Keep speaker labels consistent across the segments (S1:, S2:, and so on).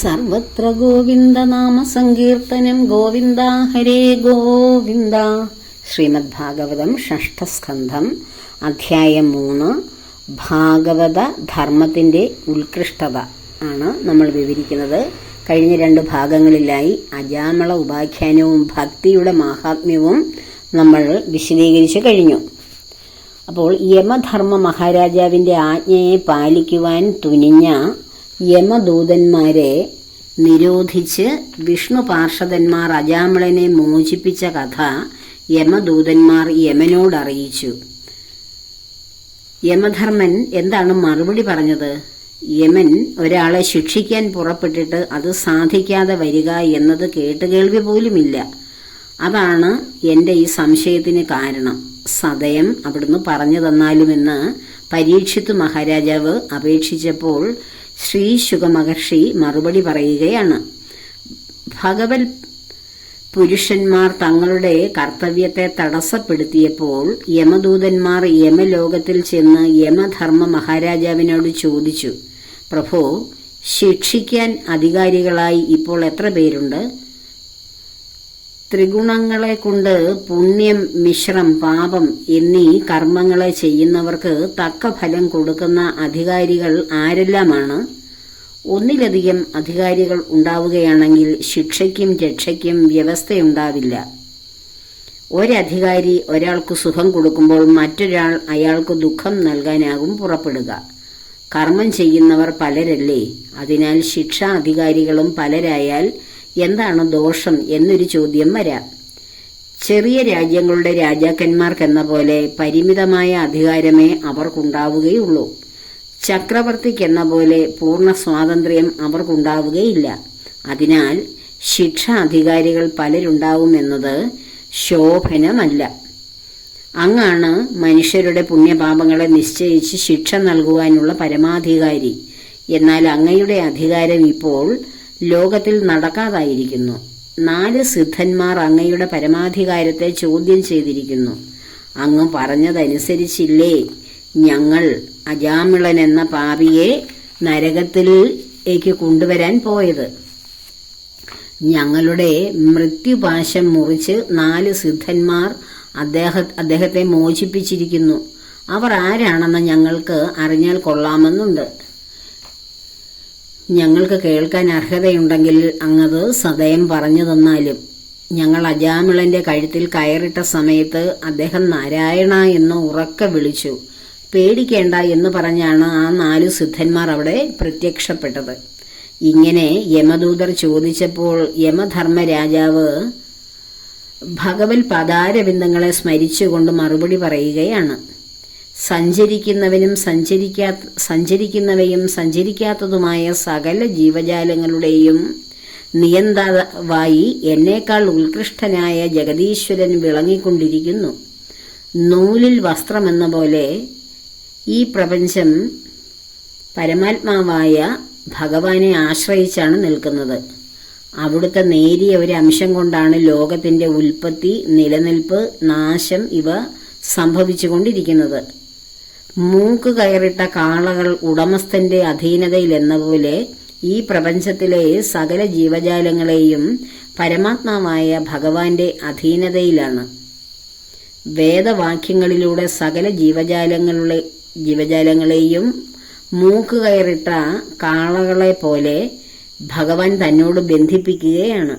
S1: സർവത്ര ഗോവിന്ദ നാമ സങ്കീർത്തനം. ഗോവിന്ദ ഹരേ ഗോവിന്ദ. ശ്രീമദ് ഭാഗവതം ഷഷ്ഠസ്കന്ധം അധ്യായം മൂന്ന്. ഭാഗവത ധർമ്മത്തിന്റെ ഉത്കൃഷ്ടത ആണ് നമ്മൾ വിവരിക്കുന്നത്. കഴിഞ്ഞ രണ്ട് ഭാഗങ്ങളിലായി അജാമള ഉപാഖ്യാനവും ഭക്തിയുടെ മാഹാത്മ്യവും നമ്മൾ വിശദീകരിച്ചു കഴിഞ്ഞു. അപ്പോൾ യമധർമ്മ മഹാരാജാവിന്റെ ആജ്ഞയെ പാലിക്കുവാൻ തുനിഞ്ഞ യമദൂതന്മാരെ നിരോധിച്ച് വിഷ്ണു പാർഷദന്മാർ അജാമളനെ മോചിപ്പിച്ച കഥ യമദൂതന്മാർ യമനോട് അറിയിച്ചു യമധർമ്മൻ എന്താണ് മറുപടി പറഞ്ഞത്? യമൻ ഒരാളെ ശിക്ഷിക്കാൻ പുറപ്പെട്ടിട്ട് അത് സാധിക്കാതെ വരിക എന്നത് കേട്ടുകേൾവി പോലുമില്ല. അതാണ് എന്റെ ഈ സംശയത്തിന് കാരണം. സദയം അവിടുന്ന് പറഞ്ഞു തന്നാലുമെന്ന് പരീക്ഷിത്ത് മഹാരാജാവ് അപേക്ഷിച്ചപ്പോൾ ശ്രീ മഹർഷി മറുപടി പറയുകയാണ്. ഭഗവത് പുരുഷന്മാർ തങ്ങളുടെ കർത്തവ്യത്തെ തടസ്സപ്പെടുത്തിയപ്പോൾ യമദൂതന്മാർ യമലോകത്തിൽ ചെന്ന് യമധർമ്മ മഹാരാജാവിനോട് ചോദിച്ചു പ്രഭോ ശിക്ഷിക്കാൻ അധികാരികളായി ഇപ്പോൾ എത്ര പേരുണ്ട്? ത്രിഗുണങ്ങളെ കൊണ്ട് പുണ്യം മിശ്രം പാപം എന്നീ കർമ്മങ്ങളെ ചെയ്യുന്നവർക്ക് തക്ക ഫലം കൊടുക്കുന്ന അധികാരികൾ ആരെല്ലാമാണ്? ഒന്നിലധികം അധികാരികൾ ഉണ്ടാവുകയാണെങ്കിൽ ശിക്ഷയ്ക്കും രക്ഷയ്ക്കും വ്യവസ്ഥയുണ്ടാവില്ല. ഒരധികാരി ഒരാൾക്ക് സുഖം കൊടുക്കുമ്പോൾ മറ്റൊരാൾ അയാൾക്ക് ദുഃഖം നൽകാനാകും പുറപ്പെടുക. കർമ്മം ചെയ്യുന്നവർ പലരല്ലേ? അതിനാൽ ശിക്ഷാ അധികാരികളും പലരായാൽ എന്താണ് ദോഷം എന്നൊരു ചോദ്യം വരാം. ചെറിയ രാജ്യങ്ങളുടെ രാജാക്കന്മാർക്കെന്ന പോലെ പരിമിതമായ അധികാരമേ അവർക്കുണ്ടാവുകയുള്ളൂ. ചക്രവർത്തിക്കെന്ന പോലെ പൂർണ സ്വാതന്ത്ര്യം അവർക്കുണ്ടാവുകയില്ല. അതിനാൽ ശിക്ഷ അധികാരികൾ പലരുണ്ടാവുമെന്നത് ശോഭനമല്ല. അങ്ങാണ് മനുഷ്യരുടെ പുണ്യപാപങ്ങളെ നിശ്ചയിച്ച് ശിക്ഷ നൽകുവാനുള്ള പരമാധികാരി. എന്നാൽ അങ്ങയുടെ അധികാരം ഇപ്പോൾ ലോകത്തിൽ നടക്കാതായിരിക്കുന്നു. നാല് സിദ്ധന്മാർ അങ്ങയുടെ പരമാധികാരത്തെ ചോദ്യം ചെയ്തിരിക്കുന്നു. അങ്ങ് പറഞ്ഞതനുസരിച്ചില്ലേ? ഞങ്ങൾ അജാമിളൻ എന്ന പാപിയെ നരകത്തിലേക്ക് കൊണ്ടുവരാൻ പോയത്. ഞങ്ങളുടെ മൃത്യുപാശം മുറിച്ച് നാല് സിദ്ധന്മാർ അദ്ദേഹ അദ്ദേഹത്തെ മോചിപ്പിച്ചിരിക്കുന്നു. അവർ ആരാണെന്ന് ഞങ്ങൾക്ക് അറിഞ്ഞാൽ കൊള്ളാമെന്നുണ്ട്. ഞങ്ങൾക്ക് കേൾക്കാൻ അർഹതയുണ്ടെങ്കിൽ അങ്ങത് സദയം പറഞ്ഞു തന്നാലും ഞങ്ങൾ അജാമിളന്റെ കഴുത്തിൽ കയറിട്ട സമയത്ത് അദ്ദേഹം നാരായണ എന്ന് ഉറക്കെ വിളിച്ചു. പേടിക്കേണ്ട എന്ന് പറഞ്ഞാണ് ആ നാലു സിദ്ധന്മാർ അവിടെ പ്രത്യക്ഷപ്പെട്ടത്. ഇങ്ങനെ യമദൂതർ ചോദിച്ചപ്പോൾ യമധർമ്മ രാജാവ് ഭഗവത് പദാരബിന്ദങ്ങളെ സ്മരിച്ചുകൊണ്ട് മറുപടി പറയുകയാണ്. സഞ്ചരിക്കുന്നവനും സഞ്ചരിക്കാ സഞ്ചരിക്കുന്നവയും സഞ്ചരിക്കാത്തതുമായ സകല ജീവജാലങ്ങളുടെയും നിയന്താവായി എന്നേക്കാൾ ഉത്കൃഷ്ടനായ ജഗദീശ്വരൻ വിളങ്ങിക്കൊണ്ടിരിക്കുന്നു. നൂലിൽ വസ്ത്രമെന്ന പോലെ ഈ പ്രപഞ്ചം പരമാത്മാവായ ഭഗവാനെ ആശ്രയിച്ചാണ് നിൽക്കുന്നത്. അവിടുത്തെ നേരിയ ഒരു അംശം കൊണ്ടാണ് ലോകത്തിന്റെ ഉൽപ്പത്തി നിലനിൽപ്പ് നാശം ഇവ സംഭവിച്ചുകൊണ്ടിരിക്കുന്നത്. മൂക്ക് കയറിട്ട കാളകൾ ഉടമസ്ഥന്റെ അധീനതയിൽ എന്ന ഈ പ്രപഞ്ചത്തിലെ സകല ജീവജാലങ്ങളെയും പരമാത്മാവായ ഭഗവാന്റെ അധീനതയിലാണ്. വേദവാക്യങ്ങളിലൂടെ സകല ജീവജാലങ്ങളുടെ ജീവജാലങ്ങളെയും മൂക്ക് കയറിട്ട കാളകളെ പോലെ ഭഗവാൻ തന്നോട് ബന്ധിപ്പിക്കുകയാണ്.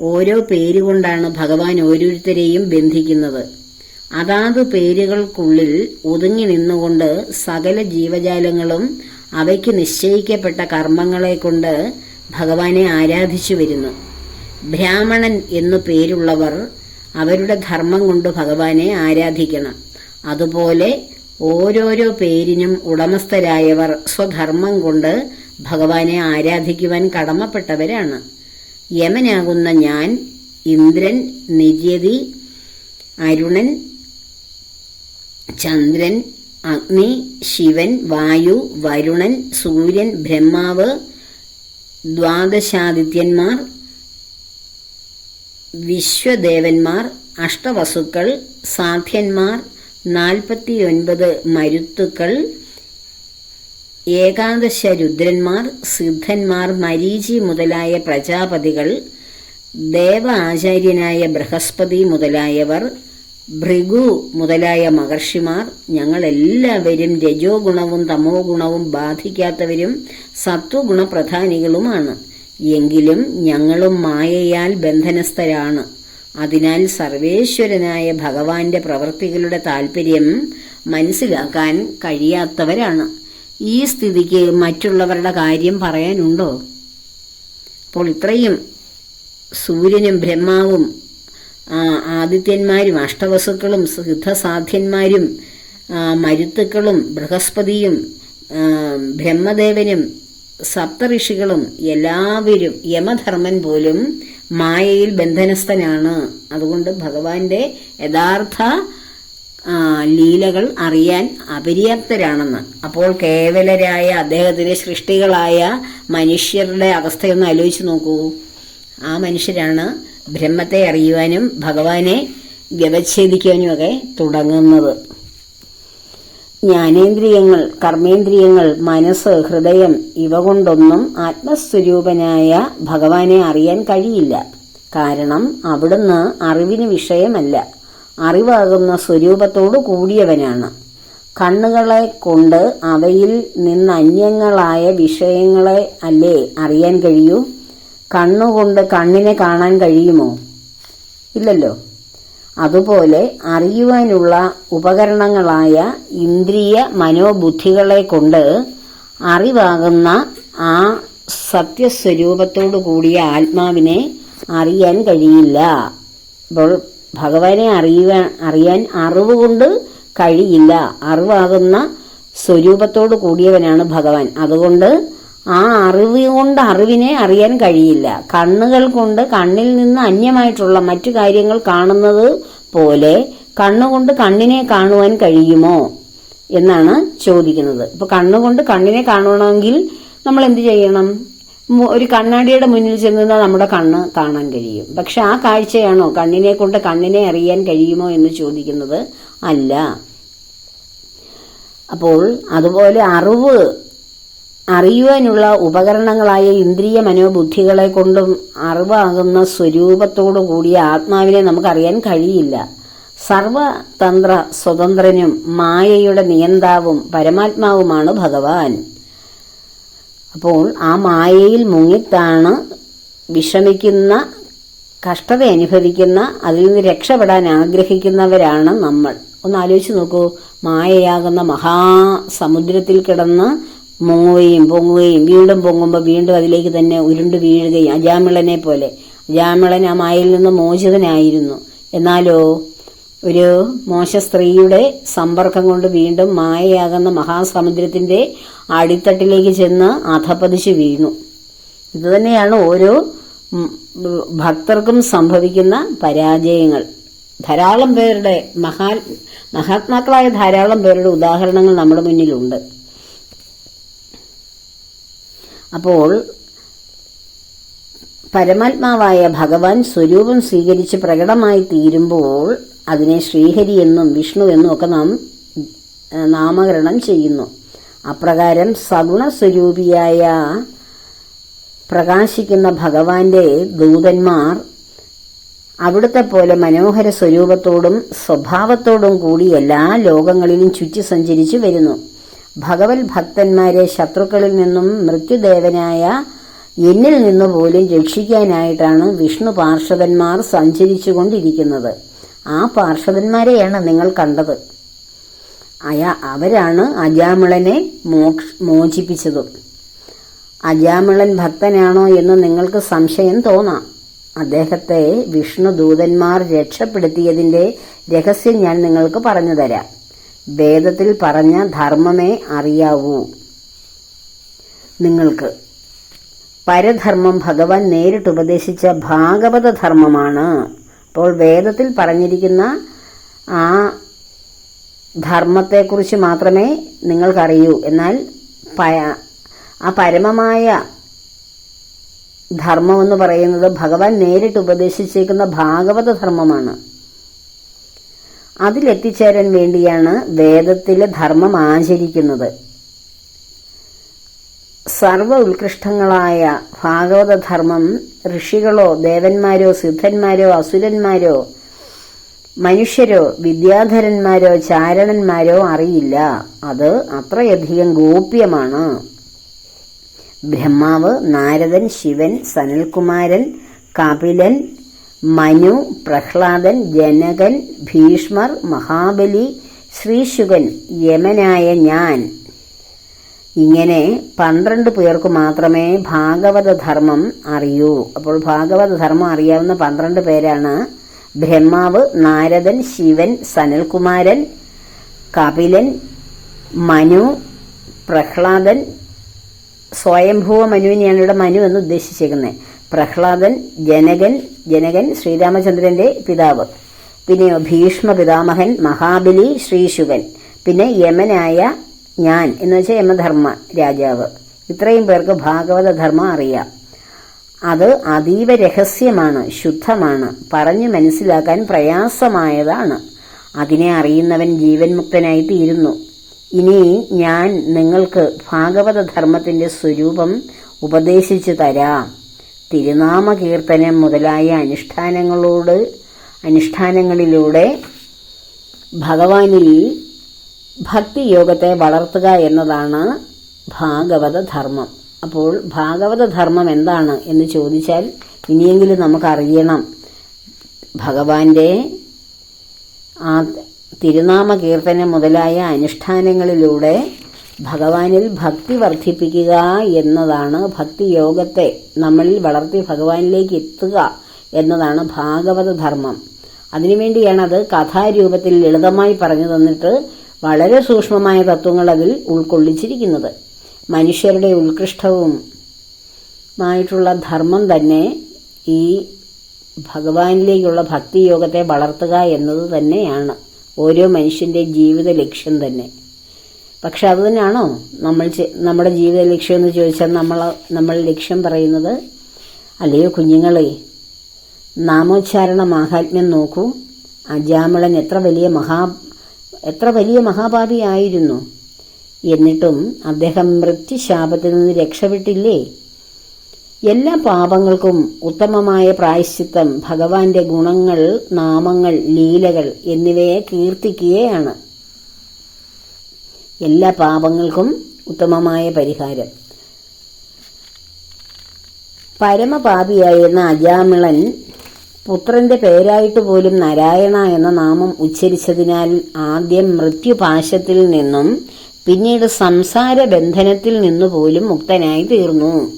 S1: ഓരോ പേരുകൊണ്ടാണ് ഭഗവാൻ ഓരോരുത്തരെയും ബന്ധിക്കുന്നത്. അതാത് പേരുകൾക്കുള്ളിൽ ഒതുങ്ങി നിന്നുകൊണ്ട് സകല ജീവജാലങ്ങളും അവയ്ക്ക് നിശ്ചയിക്കപ്പെട്ട കർമ്മങ്ങളെ കൊണ്ട് ഭഗവാനെ ആരാധിച്ചു വരുന്നു. ബ്രാഹ്മണൻ എന്നു പേരുള്ളവർ അവരുടെ ധർമ്മം കൊണ്ട് ഭഗവാനെ ആരാധിക്കണം. അതുപോലെ ഓരോരോ പേരിനും ഉടമസ്ഥരായവർ സ്വധർമ്മം കൊണ്ട് ഭഗവാനെ ആരാധിക്കുവാൻ കടമപ്പെട്ടവരാണ്. യമനാകുന്ന ഞാൻ ഇന്ദ്രൻ നിര്യതി അരുണൻ ചന്ദ്രൻ അഗ്നി ശിവൻ വായു വരുണൻ സൂര്യൻ ബ്രഹ്മാവ് ദ്വാദശാദിത്യന്മാർ വിശ്വദേവന്മാർ അഷ്ടവസുക്കൾ സാധ്യന്മാർ നാൽപ്പത്തിയൊൻപത് മരുത്തുക്കൾ ഏകാദശ രുദ്രന്മാർ സിദ്ധന്മാർ മരീചി മുതലായ പ്രജാപതികൾ ദേവ ആചാര്യനായ ബൃഹസ്പതി മുതലായവർ ഭൃഗു മുതലായ മഹർഷിമാർ ഞങ്ങളെല്ലാവരും രജോ ഗുണവും തമോ ഗുണവും ബാധിക്കാത്തവരും സത്വഗുണപ്രധാനികളുമാണ്. എങ്കിലും ഞങ്ങളും മായയാൽ ബന്ധനസ്ഥരാണ്. അതിനാൽ സർവേശ്വരനായ ഭഗവാന്റെ പ്രവൃത്തികളുടെ താല്പര്യം മനസ്സിലാക്കാൻ കഴിയാത്തവരാണ്. ഈ സ്ഥിതിക്ക് മറ്റുള്ളവരുടെ കാര്യം പറയാനുണ്ടോ? അപ്പോൾ ഇത്രയും സൂര്യനും ബ്രഹ്മാവും ആദിത്യന്മാരും അഷ്ടവസുക്കളും സിദ്ധസാധ്യന്മാരും മരുത്തുക്കളും ബൃഹസ്പതിയും ബ്രഹ്മദേവനും സപ്തഋഷികളും എല്ലാവരും യമധർമ്മൻ പോലും മായയിൽ ബന്ധനസ്ഥനാണ്. അതുകൊണ്ട് ഭഗവാന്റെ യഥാർത്ഥ ലീലകൾ അറിയാൻ അപര്യാപ്തരാണെന്ന്. അപ്പോൾ കേവലരായ അദ്ദേഹത്തിന്റെ സൃഷ്ടികളായ മനുഷ്യരുടെ അവസ്ഥയൊന്ന് ആലോചിച്ച് നോക്കൂ. ആ മനുഷ്യരാണ് ബ്രഹ്മത്തെ അറിയുവാനും ഭഗവാനെ വ്യവച്ഛേദിക്കാനുമൊക്കെ തുടങ്ങുന്നത്. ജ്ഞാനേന്ദ്രിയങ്ങൾ കർമ്മേന്ദ്രിയങ്ങൾ മനസ്സ് ഹൃദയം ഇവ കൊണ്ടൊന്നും ആത്മസ്വരൂപനായ ഭഗവാനെ അറിയാൻ കഴിയില്ല. കാരണം അവിടുന്ന് അറിവിന് വിഷയമല്ല. അറിവാകുന്ന സ്വരൂപത്തോടു കൂടിയവനാണ്. കണ്ണുകളെ കൊണ്ട് അവയിൽ നിന്ന് അന്യങ്ങളായ വിഷയങ്ങളെ അല്ലേ അറിയാൻ കഴിയൂ? കണ്ണുകൊണ്ട് കണ്ണിനെ കാണാൻ കഴിയുമോ? ഇല്ലല്ലോ. അതുപോലെ അറിയുവാനുള്ള ഉപകരണങ്ങളായ ഇന്ദ്രിയ മനോബുദ്ധികളെ കൊണ്ട് അറിവാകുന്ന ആ സത്യസ്വരൂപത്തോടു കൂടിയ ആത്മാവിനെ അറിയാൻ കഴിയില്ല. അപ്പോൾ ഭഗവാനെ അറിയുവാൻ അറിയാൻ അറിവ് കൊണ്ട് കഴിയില്ല. അറിവാകുന്ന സ്വരൂപത്തോടു കൂടിയവനാണ് ഭഗവാൻ. അതുകൊണ്ട് ആ അറിവ് കൊണ്ട് അറിവിനെ അറിയാൻ കഴിയില്ല. കണ്ണുകൾ കൊണ്ട് കണ്ണിൽ നിന്ന് അന്യമായിട്ടുള്ള മറ്റു കാര്യങ്ങൾ കാണുന്നത് പോലെ കണ്ണുകൊണ്ട് കണ്ണിനെ കാണുവാൻ കഴിയുമോ എന്നാണ് ചോദിക്കുന്നത്. ഇപ്പൊ കണ്ണുകൊണ്ട് കണ്ണിനെ കാണണമെങ്കിൽ നമ്മൾ എന്ത് ചെയ്യണം? ഒരു കണ്ണാടിയുടെ മുന്നിൽ ചെന്ന് നിന്നാൽ നമ്മുടെ കണ്ണ് കാണാൻ കഴിയും. പക്ഷെ ആ കാഴ്ചയാണോ കണ്ണിനെ കൊണ്ട് കണ്ണിനെ അറിയാൻ കഴിയുമോ എന്ന് ചോദിക്കുന്നത് അല്ല. അപ്പോൾ അതുപോലെ അറിവ് അറിയുവാനുള്ള ഉപകരണങ്ങളായ ഇന്ദ്രിയ മനോബുദ്ധികളെ കൊണ്ടും അറിവാകുന്ന സ്വരൂപത്തോടു കൂടിയ ആത്മാവിനെ നമുക്കറിയാൻ കഴിയില്ല. സർവതന്ത്ര സ്വതന്ത്രനും മായയുടെ നിയന്താവും പരമാത്മാവുമാണ് ഭഗവാൻ. അപ്പോൾ ആ മായയിൽ മുങ്ങിത്താണ് വിഷമിക്കുന്ന കഷ്ടത അനുഭവിക്കുന്ന അതിൽ നിന്ന് രക്ഷപ്പെടാൻ ആഗ്രഹിക്കുന്നവരാണ് നമ്മൾ. ഒന്ന് ആലോചിച്ച് നോക്കൂ. മായയാകുന്ന മഹാസമുദ്രത്തിൽ കിടന്ന് മുങ്ങുകയും പൊങ്ങുകയും വീണ്ടും പൊങ്ങുമ്പോൾ വീണ്ടും അതിലേക്ക് തന്നെ ഉരുണ്ടു വീഴുകയും അജാമിളനെ പോലെ. അജാമിളൻ ആ മായയിൽ നിന്ന് മോചിതനായിരുന്നു. എന്നാലോ? ഒരു മോശ സ്ത്രീയുടെ സമ്പർക്കം കൊണ്ട് വീണ്ടും മായയാകുന്ന മഹാസമുദ്രത്തിന്റെ അടിത്തട്ടിലേക്ക് ചെന്ന് അധപ്പതിച്ച് വീണു. ഇതുതന്നെയാണ് ഓരോ ഭക്തർക്കും സംഭവിക്കുന്ന പരാജയങ്ങൾ. ധാരാളം പേരുടെ മഹാ മഹാത്മാക്കളായ ധാരാളം പേരുടെ ഉദാഹരണങ്ങൾ നമ്മുടെ മുന്നിലുണ്ട്. അപ്പോൾ പരമാത്മാവായ ഭഗവാൻ സ്വരൂപം സ്വീകരിച്ച് പ്രകടമായി തീരുമ്പോൾ അതിനെ ശ്രീഹരി എന്നും വിഷ്ണു എന്നും ഒക്കെ നാം നാമകരണം ചെയ്യുന്നു. അപ്രകാരം സഗുണ സഗുണസ്വരൂപിയായ പ്രകാശിക്കുന്ന ഭഗവാന്റെ ദൂതന്മാർ അവിടുത്തെ പോലെ മനോഹര സ്വരൂപത്തോടും സ്വഭാവത്തോടും കൂടി എല്ലാ ലോകങ്ങളിലും ചുറ്റി സഞ്ചരിച്ചു വരുന്നു. ഭഗവത് ഭക്തന്മാരെ ശത്രുക്കളിൽ നിന്നും മൃത്യുദേവനായ എന്നിൽ നിന്ന് പോലും രക്ഷിക്കാനായിട്ടാണ് വിഷ്ണു പാർഷദന്മാർ സഞ്ചരിച്ചുകൊണ്ടിരിക്കുന്നത്. ആ പാർഷവന്മാരെയാണ് നിങ്ങൾ കണ്ടത്. അയാ അവരാണ് അജാമിളനെ മോക്ഷ മോചിപ്പിച്ചതും. അജാമിളൻ ഭക്തനാണോ എന്ന് നിങ്ങൾക്ക് സംശയം തോന്നാം. അദ്ദേഹത്തെ വിഷ്ണു ദൂതന്മാർ രക്ഷപ്പെടുത്തിയതിന്റെ രഹസ്യം ഞാൻ നിങ്ങൾക്ക് പറഞ്ഞു തരാം. വേദത്തിൽ പറഞ്ഞ ധർമ്മമേ അറിയാവൂ. നിങ്ങൾക്ക് പരധർമ്മം ഭഗവാൻ നേരിട്ട് ഉപദേശിച്ച ഭാഗവത ധർമ്മമാണ് അപ്പോൾ വേദത്തിൽ പറഞ്ഞിരിക്കുന്ന ആ ധർമ്മത്തെക്കുറിച്ച് മാത്രമേ നിങ്ങൾക്കറിയൂ. എന്നാൽ ആ പരമമായ ധർമ്മം എന്ന് പറയുന്നത് ഭഗവാൻ നേരിട്ട് ഉപദേശിച്ചേക്കുന്ന ഭാഗവത ധർമ്മമാണ് അതിലെത്തിച്ചേരാൻ വേണ്ടിയാണ് വേദത്തിലെ ധർമ്മം ആചരിക്കുന്നത്. സർവ ഉത്കൃഷ്ടങ്ങളായ ഭാഗവതധർമ്മം ഋഷികളോ ദേവന്മാരോ സിദ്ധന്മാരോ അസുരന്മാരോ മനുഷ്യരോ വിദ്യാധരന്മാരോ ചാരണന്മാരോ അറിയില്ല. അത് അത്രയധികം ഗോപ്യമാണ്. ബ്രഹ്മാവ് നാരദൻ ശിവൻ സനൽകുമാരൻ കപിലൻ മനു പ്രഹ്ലാദൻ ജനകൻ ഭീഷ്മർ മഹാബലി ശ്രീശുകൻ യമനായ ഞാൻ. ഇങ്ങനെ പന്ത്രണ്ട് പേർക്ക് മാത്രമേ ഭാഗവത ധർമ്മം അറിയൂ. അപ്പോൾ ഭാഗവത ധർമ്മം അറിയാവുന്ന പന്ത്രണ്ട് പേരാണ് ബ്രഹ്മാവ് നാരദൻ ശിവൻ സനൽകുമാരൻ കപിലൻ മനു പ്രഹ്ലാദൻ സ്വയംഭൂവ മനുവിനെയാണ് ഇവിടെ മനു എന്ന് ഉദ്ദേശിച്ചേക്കുന്നത്. പ്രഹ്ലാദൻ ജനകൻ ജനകൻ ശ്രീരാമചന്ദ്രന്റെ പിതാവ്. പിന്നെ ഭീഷ്മ പിതാമഹൻ മഹാബലി ശ്രീശുകൻ പിന്നെ യമനായ ഞാൻ എന്ന് വെച്ചാൽ യമധർമ്മ രാജാവ്. ഇത്രയും പേർക്ക് ഭാഗവത ധർമ്മം അറിയാം. അത് അതീവ രഹസ്യമാണ് ശുദ്ധമാണ് പറഞ്ഞു മനസ്സിലാക്കാൻ പ്രയാസമായതാണ്. അതിനെ അറിയുന്നവൻ ജീവൻ മുക്തനായി തീരുന്നു ഇനി ഞാൻ നിങ്ങൾക്ക് ഭാഗവത ധർമ്മത്തിന്റെ സ്വരൂപം ഉപദേശിച്ചു തരാം. തിരുനാമ കീർത്തനം മുതലായ അനുഷ്ഠാനങ്ങളോട് അനുഷ്ഠാനങ്ങളിലൂടെ ഭഗവാനിൽ ഭക്തിയോഗത്തെ വളർത്തുക എന്നതാണ് ഭാഗവത ധർമ്മം അപ്പോൾ ഭാഗവത ധർമ്മം എന്താണ് എന്ന് ചോദിച്ചാൽ ഇനിയെങ്കിലും നമുക്കറിയണം. ഭഗവാന്റെ ആ തിരുനാമ കീർത്തനം മുതലായ അനുഷ്ഠാനങ്ങളിലൂടെ ഭഗവാനിൽ ഭക്തി വർദ്ധിപ്പിക്കുക എന്നതാണ് ഭക്തിയോഗത്തെ നമ്മളിൽ വളർത്തി ഭഗവാനിലേക്ക് എത്തുക എന്നതാണ് ഭാഗവത ധർമ്മം. അതിനുവേണ്ടിയാണ് അത് കഥാരൂപത്തിൽ ലളിതമായി പറഞ്ഞു തന്നിട്ട് വളരെ സൂക്ഷ്മമായ തത്വങ്ങൾ അതിൽ ഉൾക്കൊള്ളിച്ചിരിക്കുന്നത്. മനുഷ്യരുടെ ഉത്കൃഷ്ടവും മായിട്ടുള്ള ധർമ്മം തന്നെ ഈ ഭഗവാനിലേക്കുള്ള ഭക്തിയോഗത്തെ വളർത്തുക എന്നത് തന്നെയാണ്. ഓരോ മനുഷ്യന്റെ ജീവിത ലക്ഷ്യം തന്നെ. പക്ഷെ അത് തന്നെയാണോ? നമ്മൾ നമ്മുടെ ജീവിത ലക്ഷ്യം എന്ന് ചോദിച്ചാൽ നമ്മൾ നമ്മൾ ലക്ഷ്യം പറയുന്നത് അല്ലയോ കുഞ്ഞുങ്ങളെ നാമോച്ചാരണ മാഹാത്മ്യം നോക്കൂ. അജാമിളൻ എത്ര വലിയ മഹാ എത്ര വലിയ മഹാപാപിയായിരുന്നു എന്നിട്ടും അദ്ദേഹം മൃത്യുശാപത്തിൽ നിന്ന് രക്ഷപ്പെട്ടില്ലേ? എല്ലാ പാപങ്ങൾക്കും ഉത്തമമായ പ്രായശ്ചിത്തം ഭഗവാന്റെ ഗുണങ്ങൾ നാമങ്ങൾ ലീലകൾ എന്നിവയെ കീർത്തിക്കുകയാണ്. എല്ലാ പാപങ്ങൾക്കും ഉത്തമമായ പരിഹാരം. പരമപാപിയായിരുന്ന അജാമിളൻ പുത്രന്റെ പേരായിട്ട് പോലും നാരായണ എന്ന നാമം ഉച്ചരിച്ചതിനാൽ ആദ്യം മൃത്യുപാശത്തിൽ നിന്നും പിന്നീട് സംസാര ബന്ധനത്തിൽ നിന്നു പോലും മുക്തനായി തീർന്നു.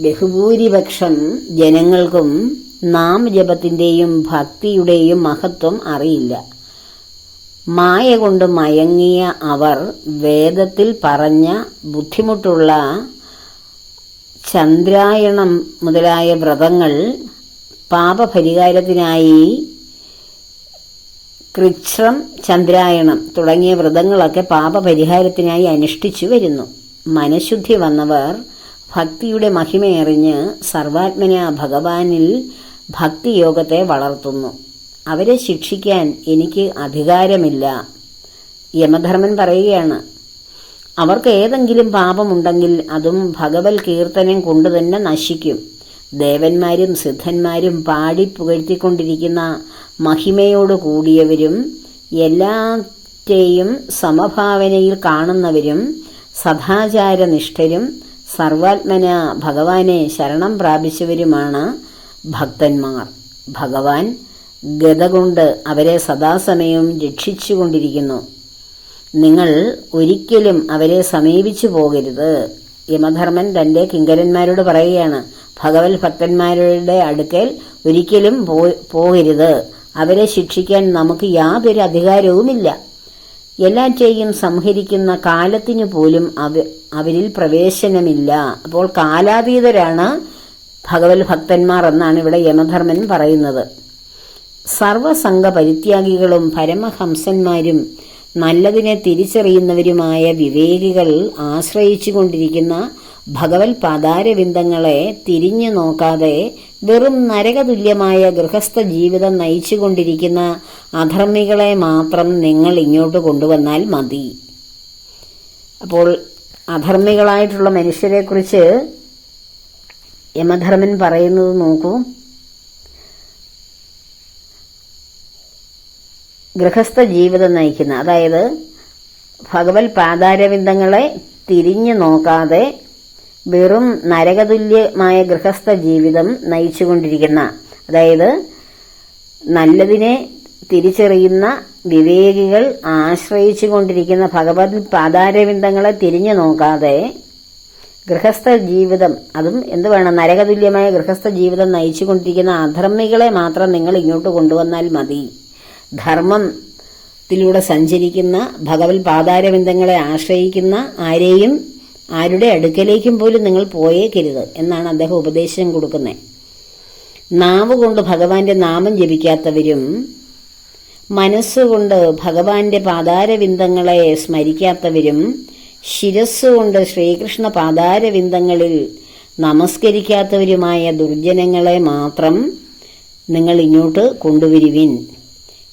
S1: ബഹുഭൂരിപക്ഷം ജനങ്ങൾക്കും നാമജപത്തിന്റെയും ഭക്തിയുടെയും മഹത്വം അറിയില്ല. മായ കൊണ്ട് മയങ്ങിയ അവർ വേദത്തിൽ പറഞ്ഞ ബുദ്ധിമുട്ടുള്ള ചന്ദ്രായണം മുതലായ വ്രതങ്ങൾ പാപപരിഹാരത്തിനായി കൃച്ഛ്രം ചന്ദ്രായണം തുടങ്ങിയ വ്രതങ്ങളൊക്കെ പാപപരിഹാരത്തിനായി അനുഷ്ഠിച്ചു വരുന്നു. മനഃശുദ്ധി വന്നവർ ഭക്തിയുടെ മഹിമയറിഞ്ഞ് സർവാത്മന ഭഗവാനിൽ ഭക്തിയോഗത്തെ വളർത്തുന്നു. അവരെ ശിക്ഷിക്കാൻ എനിക്ക് അധികാരമില്ല. യമധർമ്മൻ പറയുകയാണ് അവർക്ക് ഏതെങ്കിലും പാപമുണ്ടെങ്കിൽ അതും ഭഗവത് കീർത്തനം കൊണ്ട് തന്നെ നശിക്കും. ദേവന്മാരും സിദ്ധന്മാരും പാടി പുകഴ്ത്തിക്കൊണ്ടിരിക്കുന്ന മഹിമയോട് കൂടിയവരും എല്ലാറ്റെയും സമഭാവനയിൽ കാണുന്നവരും സദാചാരനിഷ്ഠരും സർവാത്മന ഭഗവാനെ ശരണം പ്രാപിച്ചവരുമാണ് ഭക്തന്മാർ. ഭഗവാൻ ഗത കൊണ്ട് അവരെ സദാസമയവും രക്ഷിച്ചുകൊണ്ടിരിക്കുന്നു. നിങ്ങൾ ഒരിക്കലും അവരെ സമീപിച്ചു പോകരുത് യമധർമ്മൻ തന്റെ കിങ്കരന്മാരോട് പറയുകയാണ്. ഭഗവത് ഭക്തന്മാരുടെ അടുക്കൽ ഒരിക്കലും പോകരുത്. അവരെ ശിക്ഷിക്കാൻ നമുക്ക് യാതൊരു അധികാരവുമില്ല. എല്ലാറ്റെയും സംഹരിക്കുന്ന കാലത്തിനു പോലും അവ- അവരിൽ പ്രവേശനമില്ല. അപ്പോൾ കാലാതീതരാണ് ഭഗവത് ഭക്തന്മാർ എന്നാണ് ഇവിടെ യമധർമ്മൻ പറയുന്നത്. സർവസംഘ പരിത്യാഗികളും പരമഹംസന്മാരും നല്ലതിനെ തിരിച്ചറിയുന്നവരുമായ വിവേകികൾ ആശ്രയിച്ചു കൊണ്ടിരിക്കുന്ന ഭഗവത് പദാരവിന്ദങ്ങളെ തിരിഞ്ഞു നോക്കാതെ വെറും നരകതുല്യമായ ഗൃഹസ്ഥ ജീവിതം നയിച്ചുകൊണ്ടിരിക്കുന്ന അധർമ്മികളെ മാത്രം നിങ്ങൾ ഇങ്ങോട്ട് കൊണ്ടുവന്നാൽ മതി. അപ്പോൾ അധർമ്മികളായിട്ടുള്ള മനുഷ്യരെക്കുറിച്ച് യമധർമ്മൻ പറയുന്നത് നോക്കൂ. ഗൃഹസ്ഥ ജീവിതം നയിക്കുന്ന അതായത് ഭഗവത് പാതാരവിന്ദങ്ങളെ തിരിഞ്ഞു നോക്കാതെ വെറും നരകതുല്യമായ ഗൃഹസ്ഥ ജീവിതം നയിച്ചുകൊണ്ടിരിക്കുന്ന അതായത് നല്ലതിനെ തിരിച്ചറിയുന്ന വിവേകികൾ ആശ്രയിച്ചു കൊണ്ടിരിക്കുന്ന ഭഗവത് പാതാരവിന്ദങ്ങളെ തിരിഞ്ഞു നോക്കാതെ ഗൃഹസ്ഥ ജീവിതം അതും എന്ത് വേണം നരകതുല്യമായ ഗൃഹസ്ഥ ജീവിതം നയിച്ചുകൊണ്ടിരിക്കുന്ന അധർമ്മികളെ മാത്രം നിങ്ങൾ ഇങ്ങോട്ട് കൊണ്ടുവന്നാൽ മതി. ധർമ്മത്തിലൂടെ സഞ്ചരിക്കുന്ന ഭഗവത് പാതാരവിന്ദങ്ങളെ ആശ്രയിക്കുന്ന ആരെയും ആരുടെ അടുക്കലേക്കും പോലും നിങ്ങൾ പോയേക്കരുത് എന്നാണ് അദ്ദേഹം ഉപദേശം കൊടുക്കുന്നത് നാവ് കൊണ്ട് ഭഗവാന്റെ നാമം ജപിക്കാത്തവരും മനസ്സുകൊണ്ട് ഭഗവാന്റെ പാതാരവിന്ദങ്ങളെ സ്മരിക്കാത്തവരും ശിരസ്സുകൊണ്ട് ശ്രീകൃഷ്ണ പാതാരവിന്ദങ്ങളിൽ നമസ്കരിക്കാത്തവരുമായ ദുർജനങ്ങളെ മാത്രം നിങ്ങൾ ഇങ്ങോട്ട് കൊണ്ടുവരുവിൻ.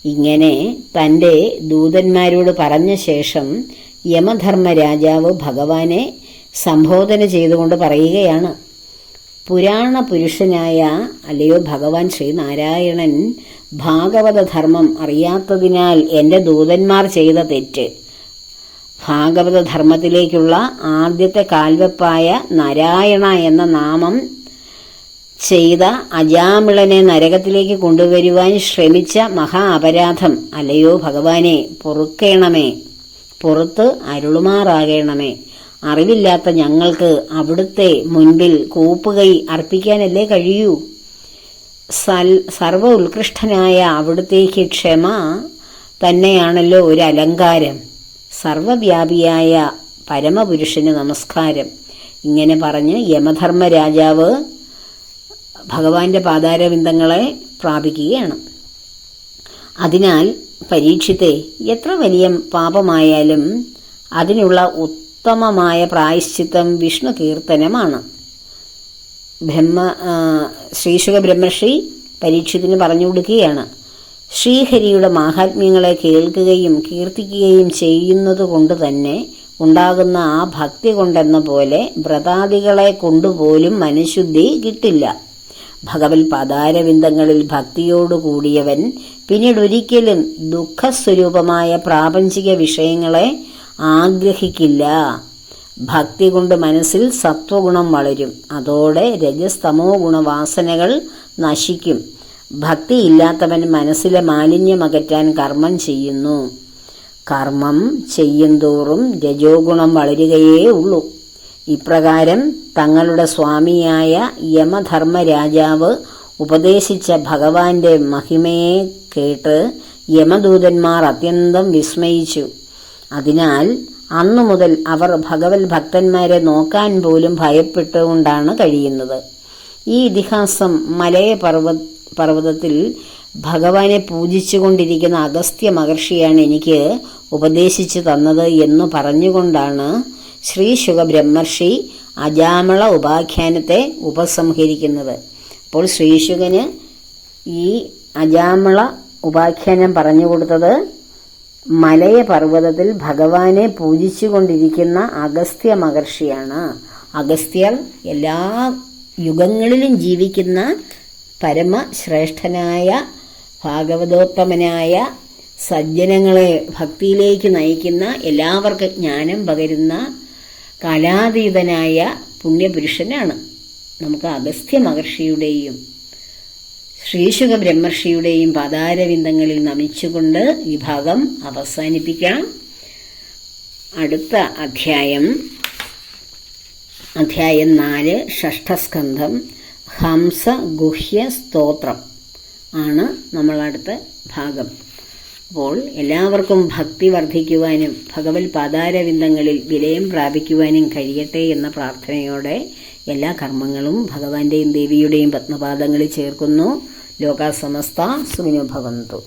S1: ഇങ്ങനെ തന്റെ ദൂതന്മാരോട് പറഞ്ഞ ശേഷം യമധർമ്മ രാജാവ് ഭഗവാനെ സംബോധന ചെയ്തുകൊണ്ട് പറയുകയാണ്. പുരാണ പുരുഷനായ അല്ലയോ ഭഗവാൻ ശ്രീനാരായണൻ ഭാഗവതധർമ്മം അറിയാത്തതിനാൽ എന്റെ ദൂതന്മാർ ചെയ്ത തെറ്റ്. ഭാഗവതധർമ്മത്തിലേക്കുള്ള ആദ്യത്തെ കാൽവെപ്പായ നാരായണ എന്ന നാമം ചെയ്ത അജാമിളനെ നരകത്തിലേക്ക് കൊണ്ടുവരുവാൻ ശ്രമിച്ച മഹാ അപരാധം. അല്ലയോ ഭഗവാനെ പൊറുക്കേണമേ. പുറത്ത് അരുളുമാറാകേണമേ. അറിവില്ലാത്ത ഞങ്ങൾക്ക് അവിടുത്തെ മുൻപിൽ കൂപ്പുകൈ അർപ്പിക്കാനല്ലേ കഴിയൂ? സൽ സർവ ഉത്കൃഷ്ടനായ അവിടുത്തേക്ക് ക്ഷമ തന്നെയാണല്ലോ ഒരു അലങ്കാരം സർവവ്യാപിയായ പരമപുരുഷന് നമസ്കാരം. ഇങ്ങനെ പറഞ്ഞ് യമധർമ്മ രാജാവ് ഭഗവാന്റെ പാതാരവിന്ദങ്ങളെ പ്രാപിക്കുകയാണ്. അതിനാൽ പരീക്ഷിത്തെ എത്ര വലിയ പാപമായാലും അതിനുള്ള ഉത്തമമായ പ്രായശ്ചിത്തം വിഷ്ണു കീർത്തനമാണ്. ബ്രഹ്മ ശ്രീശുഖ ബ്രഹ്മശ്രീ പരീക്ഷത്തിന് പറഞ്ഞു കൊടുക്കുകയാണ്. ശ്രീഹരിയുടെ മാഹാത്മ്യങ്ങളെ കേൾക്കുകയും കീർത്തിക്കുകയും ചെയ്യുന്നത് കൊണ്ട് തന്നെ ഉണ്ടാകുന്ന ആ ഭക്തി കൊണ്ടെന്ന പോലെ വ്രതാദികളെ കൊണ്ടുപോലും മനഃശുദ്ധി കിട്ടില്ല. ഭഗവത് പദാരവിന്ദങ്ങളിൽ ഭക്തിയോടുകൂടിയവൻ പിന്നീട് ഒരിക്കലും ദുഃഖസ്വരൂപമായ പ്രാപഞ്ചിക വിഷയങ്ങളെ ആഗ്രഹിക്കില്ല. ഭക്തി കൊണ്ട് മനസ്സിൽ സത്വഗുണം വളരും. അതോടെ രജസ്തമോ ഗുണവാസനകൾ നശിക്കും. ഭക്തിയില്ലാത്തവൻ മനസ്സിലെ മാലിന്യം അകറ്റാൻ കർമ്മം ചെയ്യുന്നു. കർമ്മം ചെയ്യുന്തോറും രജോ ഗുണം വളരുകയേ ഉള്ളൂ. ഇപ്രകാരം തങ്ങളുടെ സ്വാമിയായ യമധർമ്മരാജാവ് ഉപദേശിച്ച ഭഗവാന്റെ മഹിമയെ കേട്ട് യമദൂതന്മാർ അത്യന്തം വിസ്മയിച്ചു. അതിനാൽ അന്നു മുതൽ അവർ ഭഗവത് ഭക്തന്മാരെ നോക്കാൻ പോലും ഭയപ്പെട്ടുകൊണ്ടാണ് കഴിയുന്നത്. ഈ ഇതിഹാസം മലയ പർവ പർവതത്തിൽ ഭഗവാനെ പൂജിച്ചുകൊണ്ടിരിക്കുന്ന അഗസ്ത്യ മഹർഷിയാണ് എനിക്ക് ഉപദേശിച്ചു തന്നത് എന്ന് പറഞ്ഞുകൊണ്ടാണ് ശ്രീ ശുഖ ബ്രഹ്മർഷി അജാമള ഉപാഖ്യാനത്തെ ഉപസംഹരിക്കുന്നത്. അപ്പോൾ ശ്രീശുഖന് ഈ അജാമള ഉപാഖ്യാനം പറഞ്ഞു കൊടുത്തത് മലയ പർവതത്തിൽ ഭഗവാനെ പൂജിച്ചുകൊണ്ടിരിക്കുന്ന അഗസ്ത്യ മഹർഷിയാണ്. അഗസ്ത്യർ എല്ലാ യുഗങ്ങളിലും ജീവിക്കുന്ന പരമശ്രേഷ്ഠനായ ഭാഗവതോത്തമനായ സജ്ജനങ്ങളെ ഭക്തിയിലേക്ക് നയിക്കുന്ന എല്ലാവർക്കും ജ്ഞാനം പകരുന്ന കലാതീതനായ പുണ്യപുരുഷനാണ്. നമുക്ക് അഗസ്ത്യ മഹർഷിയുടെയും ശ്രീശുഖ ബ്രഹ്മർഷിയുടെയും പാതാരവിന്ദങ്ങളിൽ നമിച്ചുകൊണ്ട് ഈ ഭാഗം അവസാനിപ്പിക്കാം. അടുത്ത അധ്യായം. അധ്യായം നാല് ഷഷ്ഠസ്കന്ധം. ഹംസ ഗുഹ്യ സ്തോത്രം ആണ് നമ്മളടുത്ത ഭാഗം. അപ്പോൾ എല്ലാവർക്കും ഭക്തി വർദ്ധിക്കുവാനും ഭഗവത് പാതാരവിന്ദങ്ങളിൽ വിലയം പ്രാപിക്കുവാനും കഴിയട്ടെ എന്ന പ്രാർത്ഥനയോടെ എല്ലാ കർമ്മങ്ങളും ഭഗവാന്റെയും ദേവിയുടെയും പത്മപാദങ്ങളിൽ ചേർക്കുന്നു. ലോകാസമസ്ത സുഖിനോ ഭവന്തു.